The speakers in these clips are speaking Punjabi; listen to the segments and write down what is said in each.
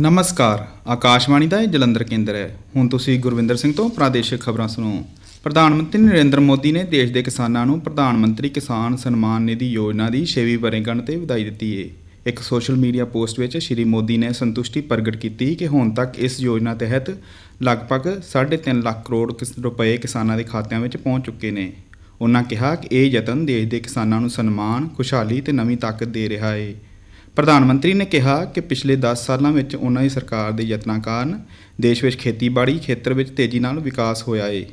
ਨਮਸਕਾਰ, ਆਕਾਸ਼ਵਾਣੀ ਦਾ ਇਹ ਜਲੰਧਰ ਕੇਂਦਰ ਹੈ। ਹੁਣ ਤੁਸੀਂ ਗੁਰਵਿੰਦਰ ਸਿੰਘ ਤੋਂ ਪ੍ਰਾਦੇਸ਼ਿਕ ਖਬਰਾਂ ਸੁਣੋ। ਪ੍ਰਧਾਨ ਮੰਤਰੀ ਨਰਿੰਦਰ ਮੋਦੀ ਨੇ ਦੇਸ਼ ਦੇ ਕਿਸਾਨਾਂ ਨੂੰ ਪ੍ਰਧਾਨ ਮੰਤਰੀ ਕਿਸਾਨ ਸਨਮਾਨ ਨਿਧੀ ਯੋਜਨਾ ਦੀ 6ਵੀਂ ਵਰ੍ਹੇਗੰਢ ਤੇ ਵਧਾਈ ਦਿੱਤੀ ਏ। ਇੱਕ ਸੋਸ਼ਲ ਮੀਡੀਆ ਪੋਸਟ ਵਿੱਚ ਸ਼੍ਰੀ ਮੋਦੀ ਨੇ ਸੰਤੁਸ਼ਟੀ ਪ੍ਰਗਟ ਕੀਤੀ ਕਿ ਹੁਣ ਤੱਕ ਇਸ ਯੋਜਨਾ ਤਹਿਤ ਲਗਭਗ 3.5 ਲੱਖ ਕਰੋੜ ਕਿਸ- ਰੁਪਏ ਕਿਸਾਨਾਂ ਦੇ ਖਾਤਿਆਂ ਵਿੱਚ ਪਹੁੰਚ ਚੁੱਕੇ ਨੇ। ਉਹਨਾਂ ਕਿਹਾ ਕਿ ਇਹ ਯਤਨ ਦੇਸ਼ ਦੇ ਕਿਸਾਨਾਂ ਨੂੰ ਸਨਮਾਨ, ਖੁਸ਼ਹਾਲੀ ਤੇ ਨਵੀਂ ਤਾਕਤ ਦੇ ਰਿਹਾ ਹੈ ਪ੍ਰਧਾਨ ਮੰਤਰੀ ਨੇ ਕਿਹਾ ਕਿ ਪਿਛਲੇ 10 ਸਾਲਾਂ ਵਿੱਚ ਉਹਨਾਂ ਦੀ ਸਰਕਾਰ ਦੇ ਯਤਨਾਂ ਕਾਰਨ ਦੇਸ਼ ਵਿੱਚ ਖੇਤੀਬਾੜੀ ਖੇਤਰ ਵਿੱਚ ਤੇਜ਼ੀ ਨਾਲ ਵਿਕਾਸ ਹੋਇਆ ਏ।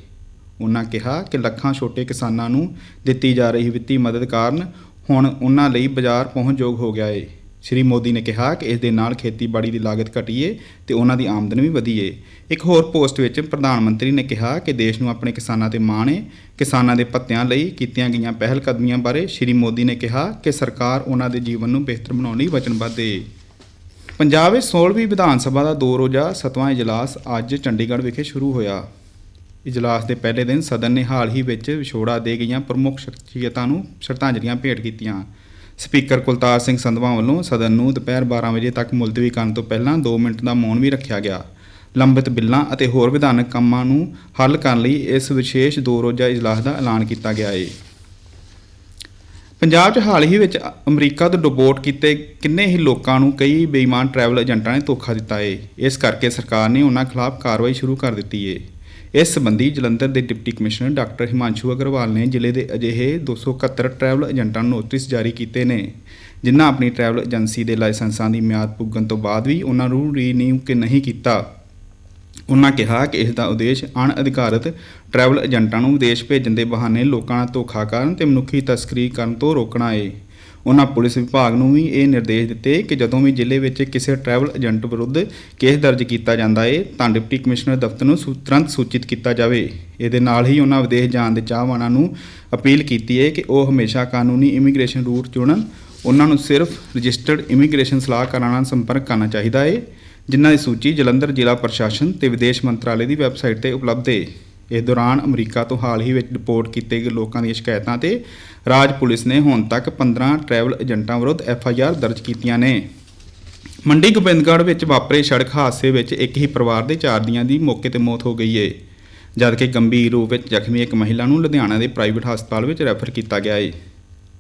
ਉਹਨਾਂ ਕਿਹਾ ਕਿ ਲੱਖਾਂ ਛੋਟੇ ਕਿਸਾਨਾਂ ਨੂੰ ਦਿੱਤੀ ਜਾ ਰਹੀ ਵਿੱਤੀ ਮਦਦ ਕਾਰਨ ਹੁਣ ਉਹਨਾਂ ਲਈ ਬਾਜ਼ਾਰ ਪਹੁੰਚਯੋਗ ਹੋ ਗਿਆ ਏ। ਸ਼੍ਰੀ ਮੋਦੀ ਨੇ ਕਿਹਾ ਕਿ ਇਸ ਦੇ ਨਾਲ ਖੇਤੀਬਾੜੀ ਦੀ ਲਾਗਤ ਘਟੀਏ ਏ ਤੇ ਉਹਨਾਂ ਦੀ ਆਮਦਨ ਵੀ ਵਧੀਏ। ਇੱਕ ਹੋਰ ਪੋਸਟ ਵਿੱਚ ਪ੍ਰਧਾਨ ਮੰਤਰੀ ਨੇ ਕਿਹਾ ਕਿ ਦੇਸ਼ ਨੂੰ ਆਪਣੇ ਕਿਸਾਨਾਂ ਤੇ ਮਾਣ ਏ। ਕਿਸਾਨਾਂ ਦੇ ਭੱਤਿਆਂ ਲਈ ਕੀਤੀਆਂ ਗਈਆਂ ਪਹਿਲ ਕਦਮੀਆਂ ਬਾਰੇ ਸ਼੍ਰੀ ਮੋਦੀ ਨੇ ਕਿਹਾ ਕਿ ਸਰਕਾਰ ਉਹਨਾਂ ਦੇ ਜੀਵਨ ਨੂੰ ਬਿਹਤਰ ਬਣਾਉਣ ਲਈ ਵਚਨਬੱਧ ਏ। ਪੰਜਾਬ ਵਿੱਚ 16ਵੀਂ ਵਿਧਾਨ ਸਭਾ ਦਾ ਦੋ ਰੋਜ਼ਾ ਸਤਵਾਂ ਇਜਲਾਸ ਅੱਜ ਚੰਡੀਗੜ੍ਹ ਵਿਖੇ ਸ਼ੁਰੂ ਹੋਇਆ। ਇਜਲਾਸ ਦੇ ਪਹਿਲੇ ਦਿਨ ਸਦਨ ਨੇ ਹਾਲ ਹੀ ਵਿੱਚ ਵਿਛੋੜਾ ਦੇ ਗਈਆਂ ਪ੍ਰਮੁੱਖ ਸ਼ਖਸੀਅਤਾਂ ਨੂੰ ਸ਼ਰਧਾਂਜਲੀਆਂ ਭੇਟ ਕੀਤੀਆਂ। ਸਪੀਕਰ ਕੁਲਤਾਰ ਸਿੰਘ ਸੰਧਵਾ ਵੱਲੋਂ ਸਦਨ ਨੂੰ ਦੁਪਹਿਰ 12 ਵਜੇ ਤੱਕ ਮੁਲਤਵੀ ਕਰਨ ਤੋਂ ਪਹਿਲਾਂ 2 ਮਿੰਟ ਦਾ ਮੌਨ ਵੀ ਰੱਖਿਆ ਗਿਆ। ਲੰਬਿਤ ਬਿੱਲਾਂ ਅਤੇ ਹੋਰ ਵਿਧਾਨਕ ਕੰਮਾਂ ਨੂੰ ਹੱਲ ਕਰਨ ਲਈ ਇਸ ਵਿਸ਼ੇਸ਼ ਦੋ ਰੋਜ਼ਾ ਇਜਲਾਸ ਦਾ ਐਲਾਨ ਕੀਤਾ ਗਿਆ ਹੈ ਪੰਜਾਬ 'ਚ ਹਾਲ ਹੀ ਵਿੱਚ ਅਮਰੀਕਾ ਤੋਂ ਡਿਪੋਰਟ ਕੀਤੇ ਕਿੰਨੇ ਹੀ ਲੋਕਾਂ ਨੂੰ ਕਈ ਬੇਈਮਾਨ ਟਰੈਵਲ ਏਜੰਟਾਂ ਨੇ ਧੋਖਾ ਦਿੱਤਾ ਏ। ਇਸ ਕਰਕੇ ਸਰਕਾਰ ਨੇ ਉਹਨਾਂ ਖਿਲਾਫ ਕਾਰਵਾਈ ਸ਼ੁਰੂ ਕਰ ਦਿੱਤੀ ਏ। ਇਸ ਸੰਬੰਧੀ ਜਲੰਧਰ ਦੇ deputy commissioner doctor Himanshu Aggarwal ਨੇ ਜ਼ਿਲ੍ਹੇ ਦੇ ਅਜਿਹੇ 271 ਟਰੈਵਲ ਏਜੰਟਾਂ ਨੂੰ ਨੋਟਿਸ ਜਾਰੀ ਕੀਤੇ ਨੇ, ਜਿਨ੍ਹਾਂ ਆਪਣੀ ਟਰੈਵਲ ਏਜੰਸੀ ਦੇ ਲਾਇਸੈਂਸਾਂ ਦੀ ਮਿਆਦ ਪੁੱਗਣ ਤੋਂ ਬਾਅਦ ਵੀ ਉਹਨਾਂ ਨੂੰ ਰੀਨਿਊ ਕਿ ਨਹੀਂ ਕੀਤਾ। ਉਹਨਾਂ ਕਿਹਾ ਕਿ ਇਸ ਦਾ ਉਦੇਸ਼ ਅਣਅਧਿਕਾਰਤ ਟਰੈਵਲ ਏਜੰਟਾਂ ਨੂੰ ਵਿਦੇਸ਼ ਭੇਜਣ ਦੇ ਬਹਾਨੇ ਲੋਕਾਂ ਨਾਲ ਧੋਖਾ ਕਰਨ ਤੇ ਮਨੁੱਖੀ ਤਸਕਰੀ ਕਰਨ ਤੋਂ ਰੋਕਣਾ ਹੈ ਉਹਨਾਂ ਪੁਲਿਸ ਵਿਭਾਗ ਨੂੰ ਵੀ ਇਹ ਨਿਰਦੇਸ਼ ਦਿੱਤੇ ਕਿ ਜਦੋਂ ਵੀ ਜ਼ਿਲ੍ਹੇ ਵਿੱਚ ਕਿਸੇ ਟਰੈਵਲ ਏਜੰਟ ਵਿਰੁੱਧ ਕੇਸ ਦਰਜ ਕੀਤਾ ਜਾਂਦਾ ਹੈ ਤਾਂ ਡਿਪਟੀ ਕਮਿਸ਼ਨਰ ਦਫ਼ਤਰ ਨੂੰ ਸੂ- ਤੁਰੰਤ ਸੂਚਿਤ ਕੀਤਾ ਜਾਵੇ। ਇਹਦੇ ਨਾਲ ਹੀ ਉਹਨਾਂ ਵਿਦੇਸ਼ ਜਾਣ ਦੇ ਚਾਹਵਾਨਾਂ ਨੂੰ ਅਪੀਲ ਕੀਤੀ ਹੈ ਕਿ ਉਹ ਹਮੇਸ਼ਾ ਕਾਨੂੰਨੀ ਇਮੀਗ੍ਰੇਸ਼ਨ ਰੂਟ ਚੁਣਨ। ਉਹਨਾਂ ਨੂੰ ਸਿਰਫ ਰਜਿਸਟਰਡ ਇਮੀਗ੍ਰੇਸ਼ਨ ਸਲਾਹਕਾਰਾਂ ਨਾਲ ਸੰਪਰਕ ਕਰਨਾ ਚਾਹੀਦਾ ਹੈ ਜਿਨ੍ਹਾਂ ਦੀ ਸੂਚੀ ਜਲੰਧਰ ਜ਼ਿਲ੍ਹਾ ਪ੍ਰਸ਼ਾਸਨ ਤੇ ਵਿਦੇਸ਼ ਮੰਤਰਾਲੇ ਦੀ ਵੈਬਸਾਈਟ ਤੇ ਉਪਲਬਧ ਹੈ ਇਸ ਦੌਰਾਨ ਅਮਰੀਕਾ ਤੋਂ ਹਾਲ ਹੀ ਵਿੱਚ ਰਿਪੋਰਟ ਕੀਤੇ ਗਏ ਲੋਕਾਂ ਦੀਆਂ ਸ਼ਿਕਾਇਤਾਂ ਤੇ ਰਾਜ ਪੁਲਿਸ ਨੇ ਹੁਣ ਤੱਕ 15 ਟਰੈਵਲ ਏਜੰਟਾਂ ਵਿਰੁੱਧ ਐਫ ਆਈ ਆਰ ਦਰਜ ਕੀਤੀਆਂ ਨੇ। ਮੰਡੀ ਗੋਬਿੰਦਗੜ੍ਹ ਵਿੱਚ ਵਾਪਰੇ ਸੜਕ ਹਾਦਸੇ ਵਿੱਚ ਇੱਕ ਹੀ ਪਰਿਵਾਰ ਦੇ ਚਾਰ ਜੀਆਂ ਦੀ ਮੌਕੇ ਤੇ ਮੌਤ ਹੋ ਗਈ ਏ। ਜਦਕਿ ਗੰਭੀਰ ਰੂਪ ਵਿੱਚ ਜ਼ਖਮੀ ਇੱਕ ਮਹਿਲਾ ਨੂੰ ਲੁਧਿਆਣਾ ਦੇ ਪ੍ਰਾਈਵੇਟ ਹਸਪਤਾਲ ਵਿੱਚ ਰੈਫਰ ਕੀਤਾ ਗਿਆ ਏ।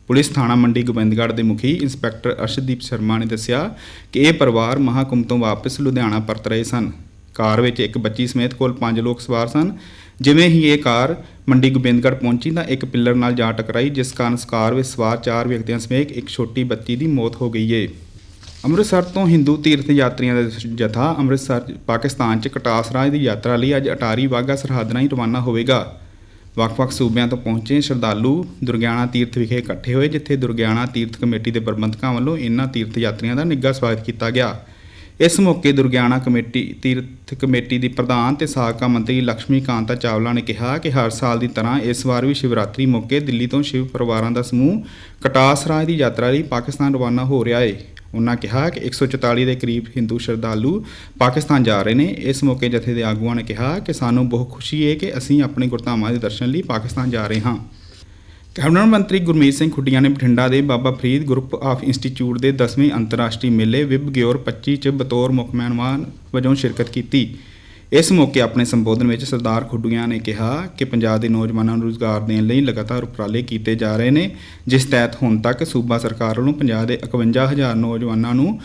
ਪੁਲਿਸ ਥਾਣਾ ਮੰਡੀ ਗੋਬਿੰਦਗੜ੍ਹ ਦੇ ਮੁਖੀ ਇੰਸਪੈਕਟਰ ਅਰਸ਼ਦੀਪ ਸ਼ਰਮਾ ਨੇ ਦੱਸਿਆ ਕਿ ਇਹ ਪਰਿਵਾਰ ਮਹਾਕੁੰਭ ਤੋਂ ਵਾਪਸ ਲੁਧਿਆਣਾ ਪਰਤ ਰਹੇ ਸਨ। ਕਾਰ ਵਿੱਚ ਇੱਕ ਬੱਚੀ ਸਮੇਤ ਕੁੱਲ 5 ਲੋਕ ਸਵਾਰ ਸਨ। ਜਿਵੇਂ ਹੀ ਇਹ ਕਾਰ ਮੰਡੀ ਗੋਬਿੰਦਗੜ੍ਹ ਪਹੁੰਚੀ ਤਾਂ ਇੱਕ ਪਿੱਲਰ ਨਾਲ ਜਾ ਟਕਰਾਈ, ਜਿਸ ਕਾਰਨ ਇਸ ਕਾਰ ਵਿੱਚ ਸਵਾਰ ਚਾਰ ਵਿਅਕਤੀਆਂ ਸਮੇਤ ਇੱਕ ਛੋਟੀ ਬੱਚੀ ਦੀ ਮੌਤ ਹੋ ਗਈ ਏ। ਅੰਮ੍ਰਿਤਸਰ ਤੋਂ ਹਿੰਦੂ ਤੀਰਥ ਯਾਤਰੀਆਂ ਦਾ ਜਥਾ ਅੰਮ੍ਰਿਤਸਰ, ਪਾਕਿਸਤਾਨ 'ਚ ਕਟਾਸ ਰਾਜ ਦੀ ਯਾਤਰਾ ਲਈ ਅੱਜ ਅਟਾਰੀ ਵਾਹਗਾ ਸਰਹੱਦ ਰਾਹੀਂ ਰਵਾਨਾ ਹੋਵੇਗਾ। ਵੱਖ-ਵੱਖ ਸੂਬਿਆਂ ਤੋਂ ਪਹੁੰਚੇ ਸ਼ਰਧਾਲੂ ਦੁਰਗਿਆਣਾ ਤੀਰਥ ਵਿਖੇ ਇਕੱਠੇ ਹੋਏ, ਜਿੱਥੇ ਦੁਰਗਿਆਣਾ ਤੀਰਥ ਕਮੇਟੀ ਦੇ ਪ੍ਰਬੰਧਕਾਂ ਵੱਲੋਂ ਇਨ੍ਹਾਂ ਤੀਰਥ ਯਾਤਰੀਆਂ ਦਾ ਨਿੱਘਾ ਸਵਾਗਤ ਕੀਤਾ ਗਿਆ। ਇਸ ਮੌਕੇ ਦੁਰਗਿਆਣਾ ਕਮੇਟੀ, ਤੀਰਥ ਕਮੇਟੀ ਦੀ ਪ੍ਰਧਾਨ ਤੇ ਸਾਬਕਾ ਮੰਤਰੀ ਲక్ష్ਮੀ ਕਾਂਤਾ ਚਾਵਲਾ ਨੇ ਕਿਹਾ ਕਿ ਹਰ ਸਾਲ ਦੀ ਤਰ੍ਹਾਂ ਇਸ ਵਾਰ ਵੀ ਸ਼ਿਵਰਾਤਰੀ ਮੌਕੇ ਦਿੱਲੀ ਤੋਂ ਸ਼ਿਵ ਪਰਿਵਾਰਾਂ ਦਾ ਸਮੂਹ ਕਟਾਸ ਰਾਜ ਦੀ ਯਾਤਰਾ ਲਈ ਪਾਕਿਸਤਾਨ ਰਵਾਨਾ ਹੋ ਰਿਹਾ ਹੈ ਉਹਨਾਂ ਕਿਹਾ ਕਿ 144 ਦੇ ਕਰੀਬ ਹਿੰਦੂ ਸ਼ਰਧਾਲੂ ਪਾਕਿਸਤਾਨ ਜਾ ਰਹੇ ਨੇ। ਇਸ ਮੌਕੇ ਜਥੇ ਦੇ ਆਗੂਆਂ ਨੇ ਕਿਹਾ ਕਿ ਸਾਨੂੰ ਬਹੁਤ ਖੁਸ਼ੀ ਹੈ ਕਿ ਅਸੀਂ ਆਪਣੇ ਗੁਰਧਾਮਾਂ ਦੇ ਦਰਸ਼ਨ ਲਈ ਪਾਕਿਸਤਾਨ ਜਾ ਰਹੇ ਹਾਂ। ਕੈਬਨਿਟ ਮੰਤਰੀ ਗੁਰਮੀਤ ਸਿੰਘ ਖੁੱਡੀਆਂ ਨੇ ਬਠਿੰਡਾ ਦੇ Baba Farid group of institute ਦੇ 10ਵੇਂ ਅੰਤਰਰਾਸ਼ਟਰੀ ਮੇਲੇ ਵਿਬ ਗਿਓਰ 25 ਚ ਬਤੌਰ ਮੁੱਖ ਮਹਿਮਾਨ ਵਜੋਂ ਸ਼ਿਰਕਤ ਕੀਤੀ। ਇਸ ਮੌਕੇ ਆਪਣੇ ਸੰਬੋਧਨ ਵਿੱਚ ਸਰਦਾਰ ਖੁੱਡੀਆਂ ਨੇ ਕਿਹਾ ਕਿ ਪੰਜਾਬ ਦੇ ਨੌਜਵਾਨਾਂ ਨੂੰ ਰੁਜ਼ਗਾਰ ਦੇਣ ਲਈ ਲਗਾਤਾਰ ਉਪਰਾਲੇ ਕੀਤੇ ਜਾ ਰਹੇ ਨੇ, ਜਿਸ ਤਹਿਤ ਹੁਣ ਤੱਕ ਸੂਬਾ ਸਰਕਾਰ ਵੱਲੋਂ ਪੰਜਾਬ ਦੇ 51000 ਨੌਜਵਾਨਾਂ ਨੂੰ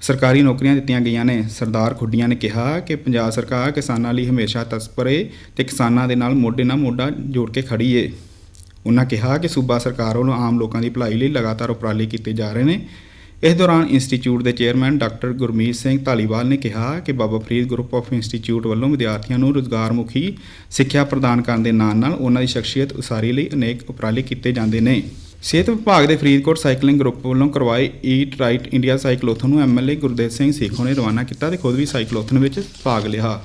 ਸਰਕਾਰੀ ਨੌਕਰੀਆਂ ਦਿੱਤੀਆਂ ਗਈਆਂ ਨੇ। ਸਰਦਾਰ ਖੁੱਡੀਆਂ ਨੇ ਕਿਹਾ ਕਿ ਪੰਜਾਬ ਸਰਕਾਰ ਕਿਸਾਨਾਂ ਲਈ ਹਮੇਸ਼ਾ ਤਤਪਰ ਏ ਤੇ ਕਿਸਾਨਾਂ ਦੇ ਨਾਲ ਮੋਢੇ ਨਾਲ ਮੋਢਾ ਜੋੜ ਕੇ ਖੜੀ ਏ। ਉਹਨਾਂ ਕਿਹਾ ਕਿ ਸੂਬਾ ਸਰਕਾਰ ਵੱਲੋਂ ਆਮ ਲੋਕਾਂ ਦੀ ਭਲਾਈ ਲਈ ਲਗਾਤਾਰ ਉਪਰਾਲੇ ਕੀਤੇ ਜਾ ਰਹੇ ਨੇ। ਇਸ ਦੌਰਾਨ ਇੰਸਟੀਚਿਊਟ ਦੇ ਚੇਅਰਮੈਨ ਡਾਕਟਰ ਗੁਰਮੀਤ ਸਿੰਘ ਧਾਲੀਵਾਲ ਨੇ ਕਿਹਾ ਕਿ Baba Farid group of institute ਵੱਲੋਂ ਵਿਦਿਆਰਥੀਆਂ ਨੂੰ ਰੁਜ਼ਗਾਰਮੁਖੀ ਸਿੱਖਿਆ ਪ੍ਰਦਾਨ ਕਰਨ ਦੇ ਨਾਲ-ਨਾਲ ਉਹਨਾਂ ਦੀ ਸ਼ਖਸੀਅਤ ਉਸਾਰੀ ਲਈ ਅਨੇਕ ਉਪਰਾਲੇ ਕੀਤੇ ਜਾਂਦੇ ਨੇ। ਸਿਹਤ ਵਿਭਾਗ ਦੇ ਫਰੀਦਕੋਟ ਸਾਈਕਲਿੰਗ ਗਰੁੱਪ ਵੱਲੋਂ ਕਰਵਾਏ ਈਟ ਰਾਈਟ ਇੰਡੀਆ ਸਾਈਕਲੋਥਨ ਨੂੰ ਐਮਐਲਏ ਗੁਰਦੇਵ ਸਿੰਘ ਸੇਖੋਂ ਨੇ ਰਵਾਨਾ ਕੀਤਾ ਤੇ ਖੁਦ ਵੀ ਸਾਈਕਲੋਥਨ ਵਿੱਚ ਭਾਗ ਲਿਆ।